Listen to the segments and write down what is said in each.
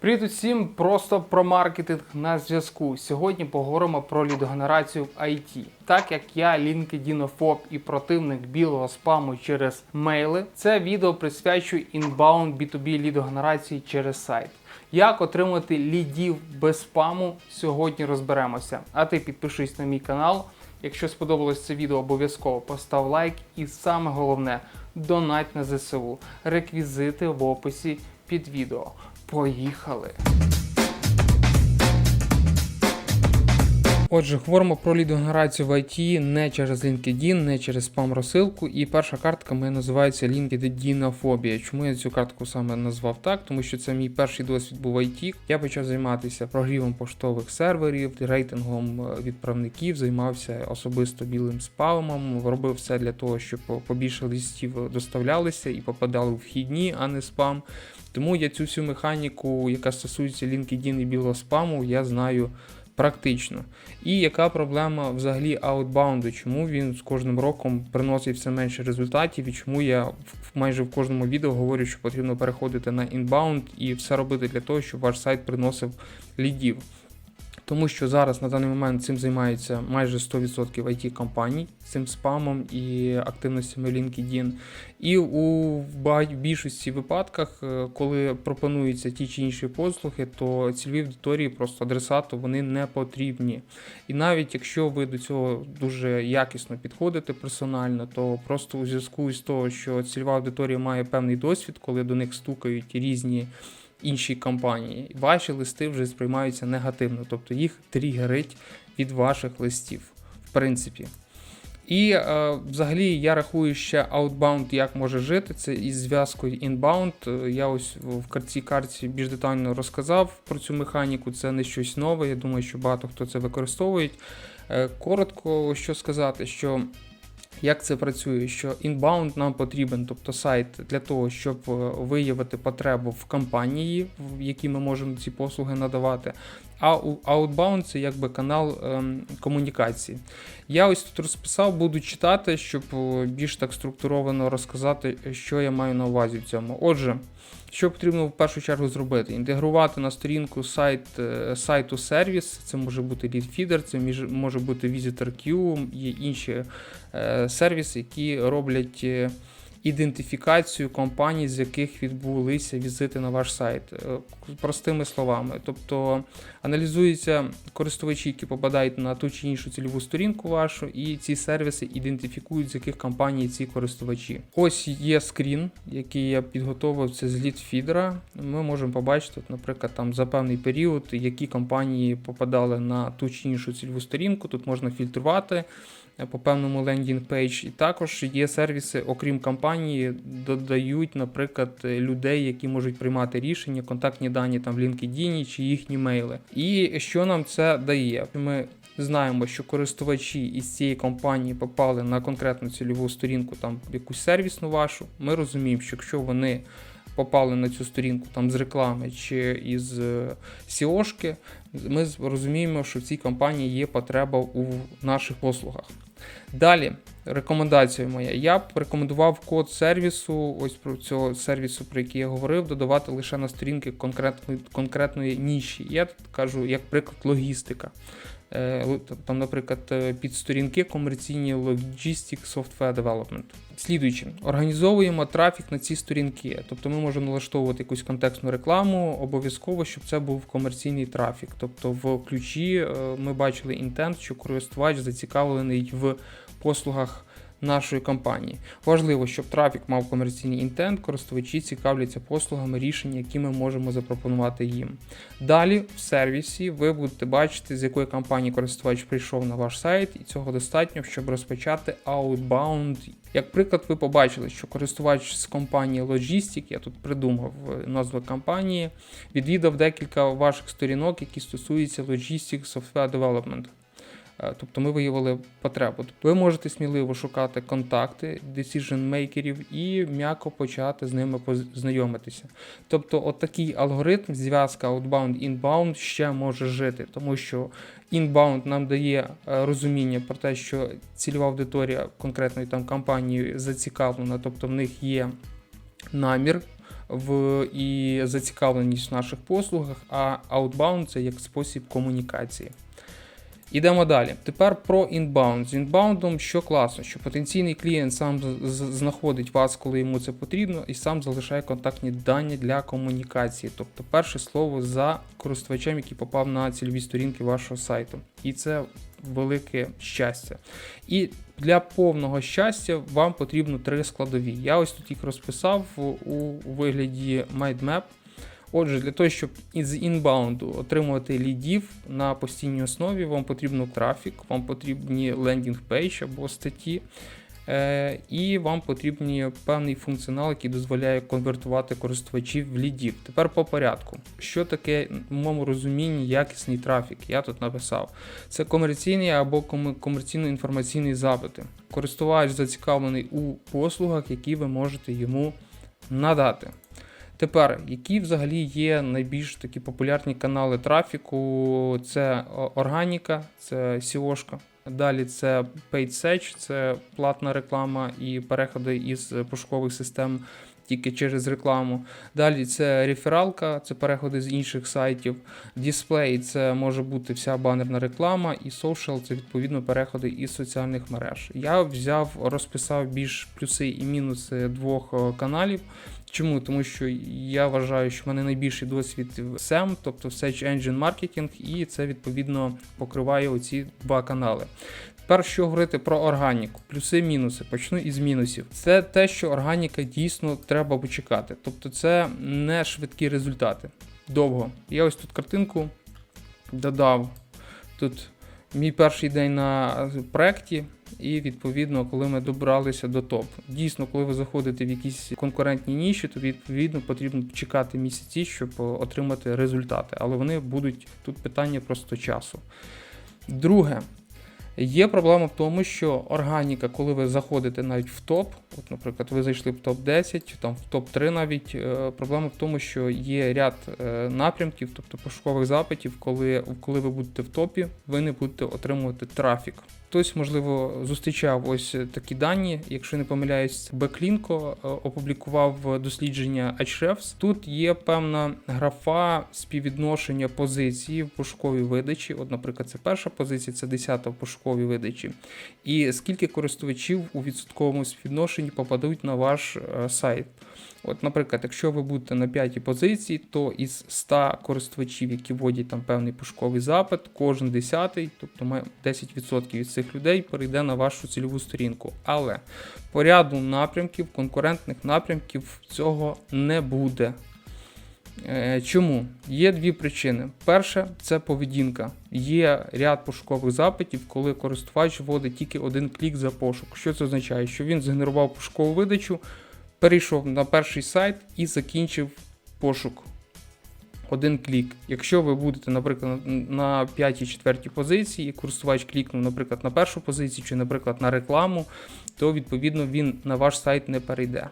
Привіт усім! Просто про маркетинг на зв'язку. Сьогодні поговоримо про лідогенерацію в IT. Так як я LinkedIn-фоб і противник білого спаму через мейли, це відео присвячую inbound B2B лідогенерації через сайт. Як отримати лідів без спаму, сьогодні розберемося. А ти підпишись на мій канал. Якщо сподобалось це відео, обов'язково постав лайк і саме головне донать на ЗСУ. Реквізити в описі під відео. Поїхали! Отже, говоримо про лідогенерацію в IT не через LinkedIn, не через спам розсилку. І перша картка моя називається LinkedIn-фобія. Чому я цю картку саме назвав так? Тому що це мій перший досвід був в IT. Я почав займатися прогрівом поштових серверів, рейтингом е, відправників, займався особисто білим спамом, робив все для того, щоб побільше листів доставлялися і попадали в вхідні, а не спам. Тому я цю всю механіку, яка стосується LinkedIn і білого спаму, я знаю практично. І яка проблема взагалі аутбаунду? Чому він з кожним роком приносить все менше результатів, і чому я майже в кожному відео говорю, що потрібно переходити на інбаунд і все робити для того, щоб ваш сайт приносив лідів. Тому що зараз на даний момент цим займається майже 100% it компаній цим спамом і активностями LinkedIn. І у більшості випадках, е, коли пропонуються ті чи інші послуги, то цільові аудиторії, просто адресату, вони не потрібні. І навіть якщо ви до цього дуже якісно підходите персонально, то просто у зв'язку з того, що цільова аудиторія має певний досвід, коли до них стукають різні інші компанії, ваші листи вже сприймаються негативно, тобто їх тригерить від ваших листів, в принципі. І е, взагалі я рахую ще Outbound як може жити. Це із зв'язкою Inbound. Я ось в цій карті більш детально розказав про цю механіку. Це не щось нове. Я думаю, що багато хто це використовує. Е, Коротко, що сказати, що як це працює, що інбаунд нам потрібен, тобто сайт для того, щоб е, виявити потребу в компанії, в якій ми можемо ці послуги надавати. А Outbound це якби канал ем, комунікації. Я ось тут розписав, буду читати, щоб е, більш так структуровано розказати, що я маю на увазі в цьому. Отже, що потрібно в першу чергу зробити? Інтегрувати на сторінку сайт, е, сайту сервіс, це може бути LeadFeeder, це може бути VisitorQ, є інші е, сервіси, які роблять е, ідентифікацію компаній, з яких відбулися візити на ваш сайт. Е, Простими словами, тобто аналізуються користувачі, які попадають на ту чи іншу цільову сторінку вашу, і ці сервіси ідентифікують, з яких компаній ці користувачі. Ось є скрін, який я підготовив це з лідфідера. Ми можемо побачити, наприклад, там за певний період, які компанії попадали на ту чи іншу цільову сторінку. Тут можна фільтрувати по певному лендінг пейдж. І також є сервіси, окрім компанії, додають, наприклад, е, людей, які можуть приймати рішення, контактні дані там в LinkedIn чи їхні мейли. І що нам це дає? Ми знаємо, що користувачі із цієї компанії попали на конкретну цільову сторінку, там якусь сервісну вашу. Ми розуміємо, що якщо вони попали на цю сторінку там з реклами чи із е, SEO-шки, ми розуміємо, що в цій компанії є потреба у наших послугах. Далі, рекомендація моя. Я б рекомендував код сервісу, ось про цього сервісу, про який я говорив, додавати лише на сторінки конкретної, конкретної ніші. Я тут кажу, як приклад, логістика. Е, Там, наприклад, е, під сторінки комерційні Logistic Software Development. Слідуючи, організовуємо трафік на ці сторінки. Тобто ми можемо налаштовувати якусь контекстну рекламу, обов'язково, щоб це був комерційний трафік. Тобто в ключі е, ми бачили інтент, що користувач зацікавлений в послугах нашої компанії. Важливо, щоб трафік мав комерційний інтент, користувачі цікавляться послугами рішення, які ми можемо запропонувати їм. Далі в сервісі ви будете бачити, з якої компанії користувач прийшов на ваш сайт, і цього достатньо, щоб розпочати outbound. Як приклад, ви побачили, що користувач з компанії Logistic, я тут придумав е, назву компанії, відвідав декілька ваших сторінок, які стосуються Logistic Software Development. Е, Тобто ми виявили потребу. Ви можете сміливо шукати контакти decision-мейкерів і м'яко почати з ними познайомитися. Тобто, от такий алгоритм, зв'язка outbound-inbound ще може жити, тому що inbound нам дає е, розуміння про те, що цільова аудиторія конкретної там компанії зацікавлена, тобто в них є намір в і зацікавленість в наших послугах, а outbound це як спосіб комунікації. Ідемо далі. Тепер про інбаунд. З інбаундом що класно, що потенційний клієнт сам знаходить вас, коли йому це потрібно, і сам залишає контактні дані для комунікації. Тобто перше слово за користувачем, який попав на цільові сторінки вашого сайту. І це велике щастя. І для повного щастя вам потрібно три складові. Я ось тут їх розписав у вигляді mindmap. Отже, для того, щоб із інбаунду отримувати лідів на постійній основі, вам потрібно трафік, вам потрібні лендінг пейдж або статті, е, і вам потрібні певний функціонал, який дозволяє конвертувати користувачів в лідів. Тепер по порядку. Що таке в моєму розумінні якісний трафік? Я тут написав. Це комерційний або комерційно-інформаційний запити. Користувач зацікавлений у послугах, які ви можете йому надати. Тепер, які взагалі є найбільш такі популярні канали трафіку? Це органіка, це SEO-шка. Далі це Paid Search, це платна реклама і переходи із пошукових систем тільки через рекламу. Далі це рефералка, це переходи з інших сайтів. Дисплей це може бути вся банерна реклама, і social це відповідно переходи із соціальних мереж. Я взяв, розписав більш плюси і мінуси двох каналів. Чому? Тому що я вважаю, що в мене найбільший досвід в SEM, тобто в Search Engine Marketing, і це відповідно покриває оці два канали. Тепер що говорити про органіку, плюси, мінуси. Почну із мінусів. Це те, що органіка дійсно треба почекати. Тобто, це не швидкі результати. Довго. Я ось тут картинку додав. Тут мій перший день на проєкті, і відповідно, коли ми добралися до топ. Дійсно, коли ви заходите в якісь конкурентні ніші, то відповідно потрібно чекати місяці, щоб отримати результати. Але вони будуть тут питання просто часу. Друге, є проблема в тому, що органіка, коли ви заходите навіть в топ, от, наприклад, ви зайшли в топ 10, там в топ 3 навіть. е, Проблема в тому, що є ряд е, напрямків, тобто пошукових запитів, коли, коли ви будете в топі, ви не будете отримувати трафік. Хтось, можливо, зустрічав ось такі дані. Якщо не помиляюсь, Беклінко е, опублікував дослідження Ahrefs. Тут є певна графа співвідношення позиції в пошуковій видачі. От, наприклад, це перша позиція, це 10 в пошуковій видачі. І скільки користувачів у відсотковому співвідношенні попадуть на ваш е, сайт. От, наприклад, якщо ви будете на п'ятій позиції, то із 100 користувачів, які вводять там певний пошуковий запит, кожен десятий, тобто має 10% від цих людей перейде на вашу цільову сторінку. Але по ряду напрямків, конкурентних напрямків цього не буде. Е, Чому? Є дві причини. Перше, це поведінка. Є ряд пошукових запитів, коли користувач вводить тільки один клік за пошук. Що це означає? Що він згенерував пошукову видачу, перейшов на перший сайт і закінчив пошук. Один клік. Якщо ви будете, наприклад, на 5-4 позиції, і користувач клікнув, наприклад, на першу позицію чи, наприклад, на рекламу, то відповідно він на ваш сайт не перейде.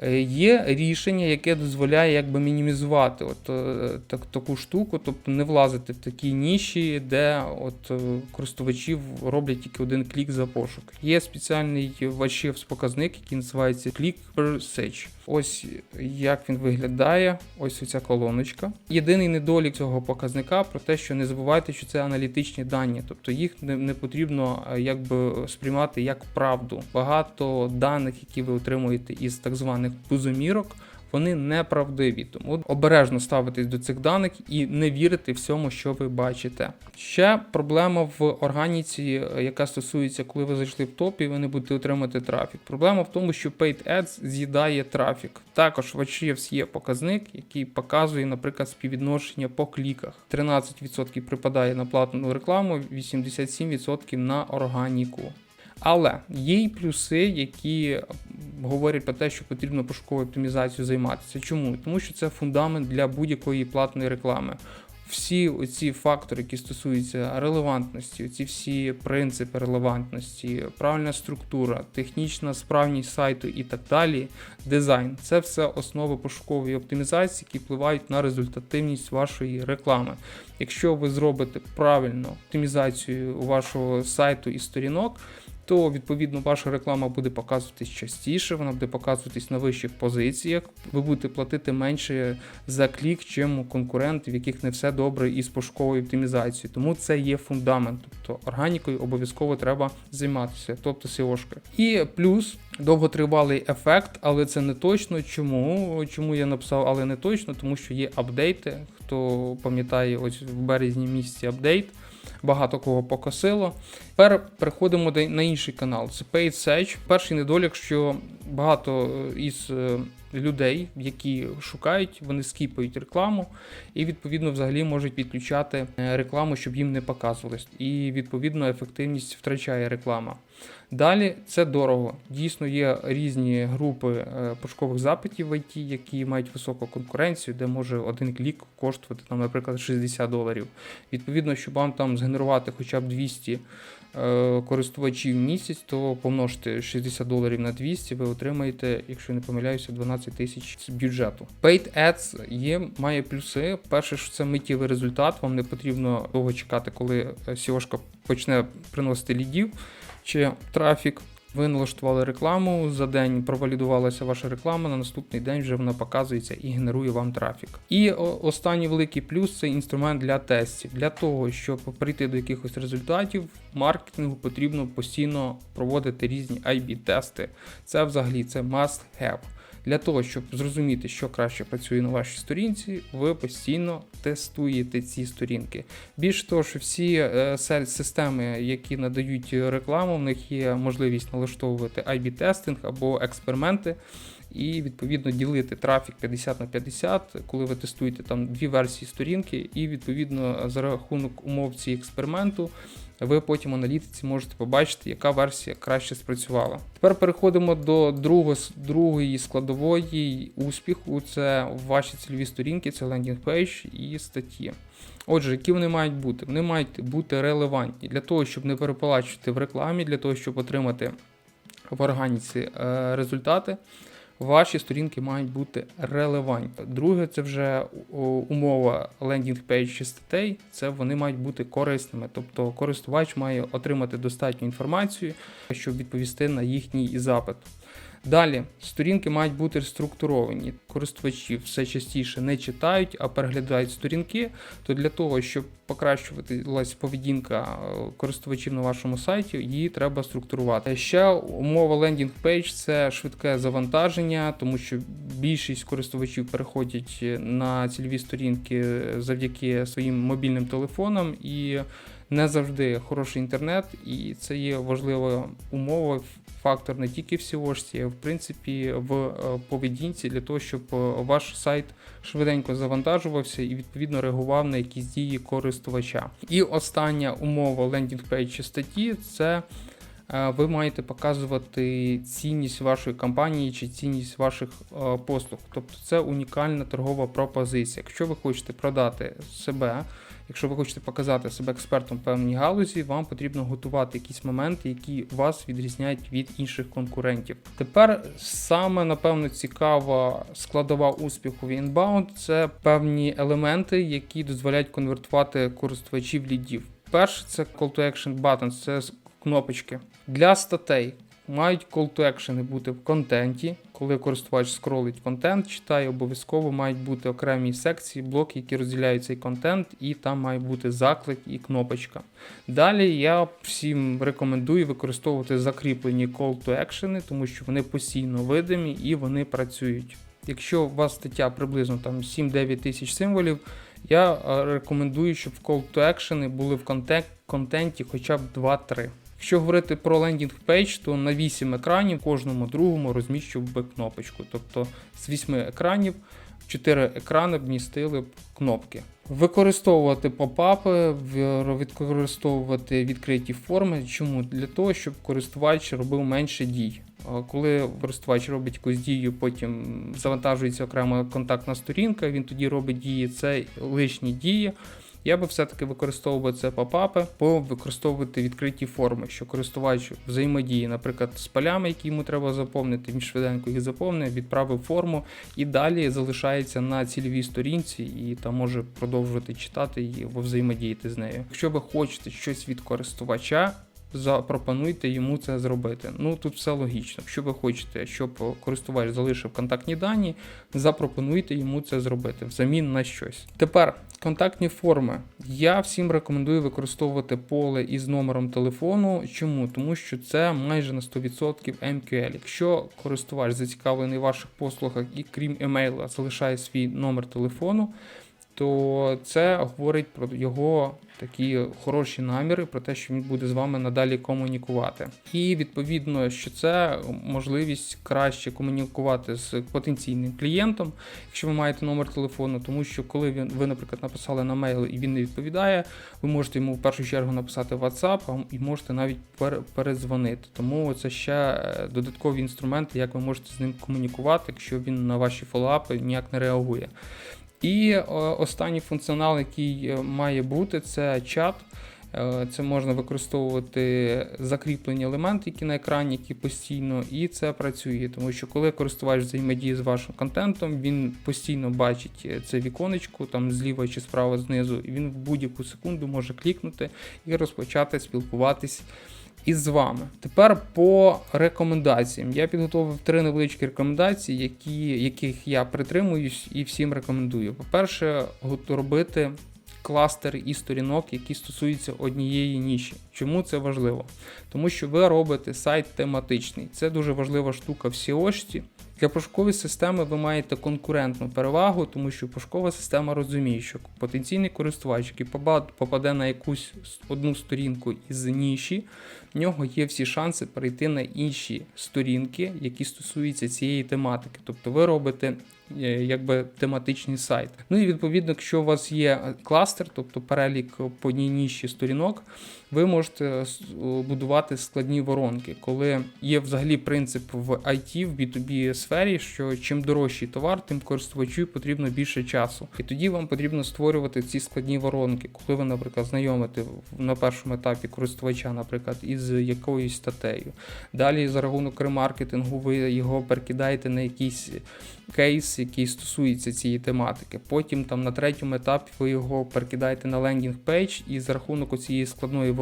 Е, Є рішення, яке дозволяє якби мінімізувати от, е, так, таку штуку, тобто не влазити в такі ніші, де от, е, користувачів роблять тільки один клік за пошук. Є спеціальний Ahrefs показник, який називається Click per Search. Ось як він виглядає, ось ця колоночка. Єдиний недолік цього показника про те, що не забувайте, що це аналітичні дані, тобто їх не, не потрібно якби сприймати як правду. Багато даних, які ви отримуєте із так званих пузомірок, вони неправдиві. Тому обережно ставитись до цих даних і не вірити всьому, що ви бачите. Ще проблема в органіці, е, яка стосується, коли ви зайшли в топ і ви не будете отримати трафік. Проблема в тому, що Paid Ads з'їдає трафік. Також в Ahrefs є показник, який показує, наприклад, співвідношення по кліках. 13% припадає на платну рекламу, 87% на органіку. Але є й плюси, які говорять про те, що потрібно пошуковою оптимізацією займатися. Чому? Тому що це фундамент для будь-якої платної реклами. Всі оці фактори, які стосуються релевантності, ці всі принципи релевантності, правильна структура, технічна справність сайту і так далі, дизайн це все основи пошукової оптимізації, які впливають на результативність вашої реклами. Якщо ви зробите правильно оптимізацію вашого сайту і сторінок, то то відповідно ваша реклама буде показуватись частіше, вона буде показуватись на вищих позиціях. Ви будете платити менше за клік, чим у конкурентів, в яких не все добре із пошуковою оптимізацією. Тому це є фундамент. Тобто органікою обов'язково треба займатися, тобто SEO-шкою. І плюс довготривалий ефект, але це не точно. Чому? Чому я написав, але не точно, тому що є апдейти. Хто пам'ятає, ось в березні місяці апдейт. Багато кого покосило. Тепер переходимо на інший канал. Це Search. Перший недолік, що багато е, із е, людей, які шукають, вони скіпають рекламу і відповідно взагалі можуть відключати е, рекламу, щоб їм не показувалось. І відповідно ефективність втрачає реклама. Далі це дорого. Дійсно є різні групи е, пошукових запитів в IT, які мають високу конкуренцію, де може один клік коштувати, там, наприклад, 60 доларів. Відповідно, щоб вам там згенерувати хоча б 200 е, користувачів в місяць, то помножте 60 доларів на 200, ви отримаєте, якщо не помиляюся, 12 тисяч з бюджету. Paid Ads є, має плюси. Перше, що це миттєвий результат, вам не потрібно довго чекати, коли SEO почне приносити лідів чи трафік. Ви налаштували рекламу, за день провалідувалася ваша реклама, на наступний день вже вона показується і генерує вам трафік. І останній великий плюс це інструмент для тестів. Для того, щоб прийти до якихось результатів, маркетингу потрібно постійно проводити різні IB-тести. Це взагалі це must have. Для того, щоб зрозуміти, що краще працює на вашій сторінці, ви постійно тестуєте ці сторінки. Більш того, що всі е, системи, які надають рекламу, в них є можливість налаштовувати IB-тестинг або експерименти. І відповідно ділити трафік 50 на 50, коли ви тестуєте там дві версії сторінки, і відповідно за рахунок умов цієї експерименту ви потім в аналітиці можете побачити, яка версія краще спрацювала. Тепер переходимо до другого, другої складової успіху. Це ваші цільові сторінки, це лендінг пейдж і статті. Отже, які вони мають бути? Вони мають бути релевантні для того, щоб не переплачувати в рекламі, для того, щоб отримати в органіці е, результати. Ваші сторінки мають бути релевантні. Друге, це вже умова лендінг пейдж чи статей. Це вони мають бути корисними. Тобто користувач має отримати достатню інформацію, щоб відповісти на їхній запит. Далі сторінки мають бути структуровані. Користувачі все частіше не читають, а переглядають сторінки. То для того, щоб покращувалася поведінка е, користувачів на вашому сайті, її треба структурувати. Ще умова лендінг пейдж це швидке завантаження, тому що більшість користувачів переходять на цільові сторінки завдяки своїм мобільним телефонам і не завжди хороший інтернет, і це є важлива умова, фактор не тільки в SEO, а в принципі в е, поведінці для того, щоб е, ваш сайт швиденько завантажувався і відповідно реагував на якісь дії користувача. І остання умова лендінг пейдж чи статті це. е, Ви маєте показувати цінність вашої компанії чи цінність ваших послуг. Тобто це унікальна торгова пропозиція. Якщо ви хочете продати себе, Якщо ви хочете показати себе експертом певній галузі, вам потрібно готувати якісь моменти, які вас відрізняють від інших конкурентів. Тепер саме напевно цікава складова успіху в Inbound – це певні елементи, які дозволяють конвертувати користувачів лідів. Перше це Call to Action Buttons, це кнопочки для статей. Мають call to action бути в контенті. Коли користувач скролить контент, читає, обов'язково мають бути окремі секції, блоки, які розділяють цей контент, і там має бути заклик і кнопочка. Далі я всім рекомендую використовувати закріплені call to action, тому що вони постійно видимі і вони працюють. Якщо у вас стаття приблизно там 7-9 тисяч символів, я е, рекомендую, щоб call to action були в контент- контенті хоча б 2-3. Якщо говорити про лендінг пейдж, то на 8 екранів кожному другому розміщував би кнопочку. Тобто з 8 екранів 4 екрани б містили б кнопки. Використовувати попапи, використовувати відкриті форми. Чому? Для того, щоб користувач робив менше дій. Коли користувач робить якусь дію, потім завантажується окрема контактна сторінка, він тоді робить дії, це лишні дії. Я би все-таки використовував це попапи, бо використовувати відкриті форми, що користувач взаємодії, наприклад, з полями, які йому треба заповнити, він швиденько їх заповнив, відправив форму і далі залишається на цільовій сторінці і там може продовжувати читати і або взаємодіяти з нею. Якщо ви хочете щось від користувача, запропонуйте йому це зробити. Ну тут все логічно. Якщо ви хочете, щоб користувач залишив контактні дані, запропонуйте йому це зробити взамін на щось. Тепер контактні форми. Я всім рекомендую використовувати поле із номером телефону. Чому? Тому що це майже на 100% MQL. Якщо користувач зацікавлений в ваших послугах і крім емейла залишає свій номер телефону, то це говорить про його такі хороші наміри, про те, що він буде з вами надалі комунікувати. І відповідно, що це можливість краще комунікувати з потенційним клієнтом, якщо ви маєте номер телефону, тому що коли він ви, наприклад, написали на мейл і він не відповідає, ви можете йому в першу чергу написати WhatsApp і можете навіть пер- передзвонити. Тому це ще е, додаткові інструменти, як ви можете з ним комунікувати, якщо він на ваші фоллоуапи ніяк не реагує. І е, останній функціонал, який е, має бути, це чат. Е, Це можна використовувати закріплені елементи, які на екрані, які постійно, і це працює, тому що коли користувач взаємодіє з вашим контентом, він постійно бачить це віконечко, там зліва чи справа знизу, і він в будь-яку секунду може клікнути і розпочати спілкуватись із вами. Тепер по рекомендаціям. Я підготував три невеличкі рекомендації, які, яких я притримуюсь і всім рекомендую. По-перше, робити кластери і сторінок, які стосуються однієї ніші. Чому це важливо? Тому що ви робите сайт тематичний. Це дуже важлива штука в SEO-шці. Для пошукової системи ви маєте конкурентну перевагу, тому що пошукова система розуміє, що потенційний користувач, який попаде на якусь одну сторінку із ніші, в нього є всі шанси перейти на інші сторінки, які стосуються цієї тематики. Тобто ви робите якби тематичний сайт. Ну і відповідно, якщо у вас є кластер, тобто перелік по одній ніші сторінок, ви можете будувати складні воронки, коли є взагалі принцип в IT, в B2B сфері, що чим дорожчий товар, тим користувачу потрібно більше часу. І тоді вам потрібно створювати ці складні воронки, коли ви, наприклад, знайомите на першому етапі користувача, наприклад, із якоюсь статтею. Далі за рахунок ремаркетингу ви його перекидаєте на якийсь кейс, який стосується цієї тематики. Потім там на третьому етапі ви його перекидаєте на лендінг пейдж, і за рахунок цієї складної воронки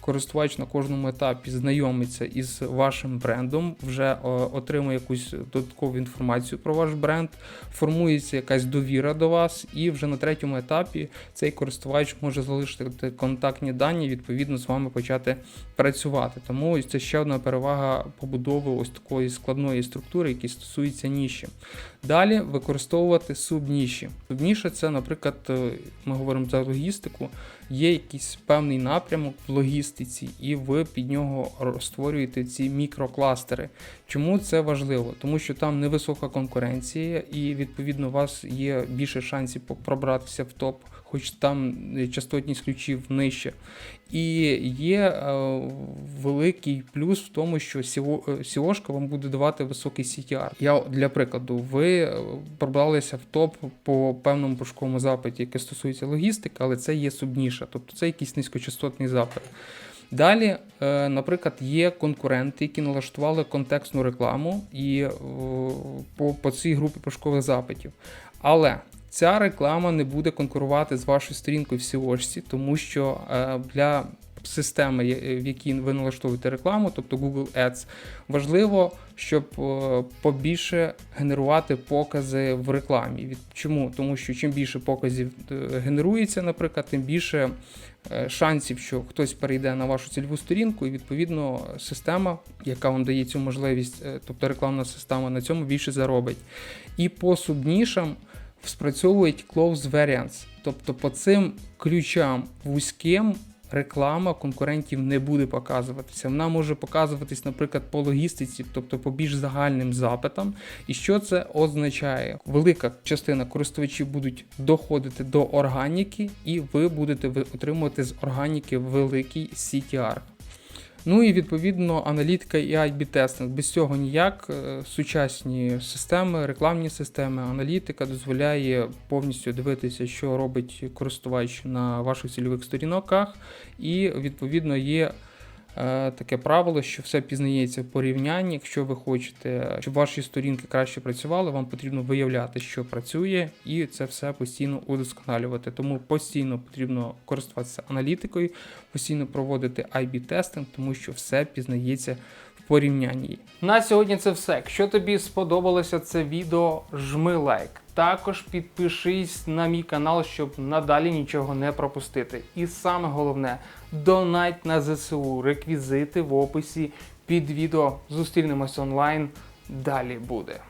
користувач на кожному етапі знайомиться із вашим брендом, вже о, отримує якусь додаткову інформацію про ваш бренд, формується якась довіра до вас, і вже на третьому етапі цей користувач може залишити контактні дані, відповідно з вами почати працювати. Тому ось це ще одна перевага побудови ось такої складної структури, які стосується ніші. Далі використовувати субніші. Субніша це, наприклад, е, ми говоримо за логістику, є якийсь певний напрямок в логістиці, і ви під нього створюєте ці мікрокластери. Чому це важливо? Тому що там невисока конкуренція, і відповідно у вас є більше шансів пробратися в топ, хоч там частотність ключів нижче. І є е, великий плюс в тому, що е, вам буде давати високий CTR. Я для прикладу, ви е, пробралися в топ по певному пошуковому запиті, який стосується логістики, але це є субніша, тобто це якийсь низькочастотний запит. Далі, наприклад, є конкуренти, які налаштували контекстну рекламу і по, по цій групі пошукових запитів. Але ця реклама не буде конкурувати з вашою сторінкою в SEO, тому що е, для системи, в якій ви налаштовуєте рекламу, тобто Google Ads, важливо, щоб е, побільше генерувати покази в рекламі. Чому? Тому що чим більше показів е, генерується, наприклад, тим більше е, шансів, що хтось перейде на вашу цільову сторінку, і відповідно система, яка вам дає цю можливість, е, тобто рекламна система, на цьому більше заробить. І по субнішам спрацьовують close variants, тобто по цим ключам вузьким. Реклама конкурентів не буде показуватися. Вона може показуватись, наприклад, по логістиці, тобто по більш загальним запитам. І що це означає? Велика частина користувачів будуть доходити до органіки, і ви будете отримувати з органіки великий CTR. Ну і відповідно аналітика і IB-тестинг. Без цього ніяк. Е, Сучасні системи, рекламні системи, аналітика дозволяє повністю дивитися, що робить користувач на ваших цільових сторінках, і відповідно є таке правило, що все пізнається в порівнянні. Якщо ви хочете, щоб ваші сторінки краще працювали, вам потрібно виявляти, що працює, і це все постійно удосконалювати. Тому постійно потрібно користуватися аналітикою, постійно проводити IB-тестинг, тому що все пізнається порівнянні. На сьогодні це все. Якщо тобі сподобалося це відео, жми лайк. Також підпишись на мій канал, щоб надалі нічого не пропустити. І саме головне, донать на ЗСУ, реквізити в описі під відео. Зустрінемось онлайн. Далі буде.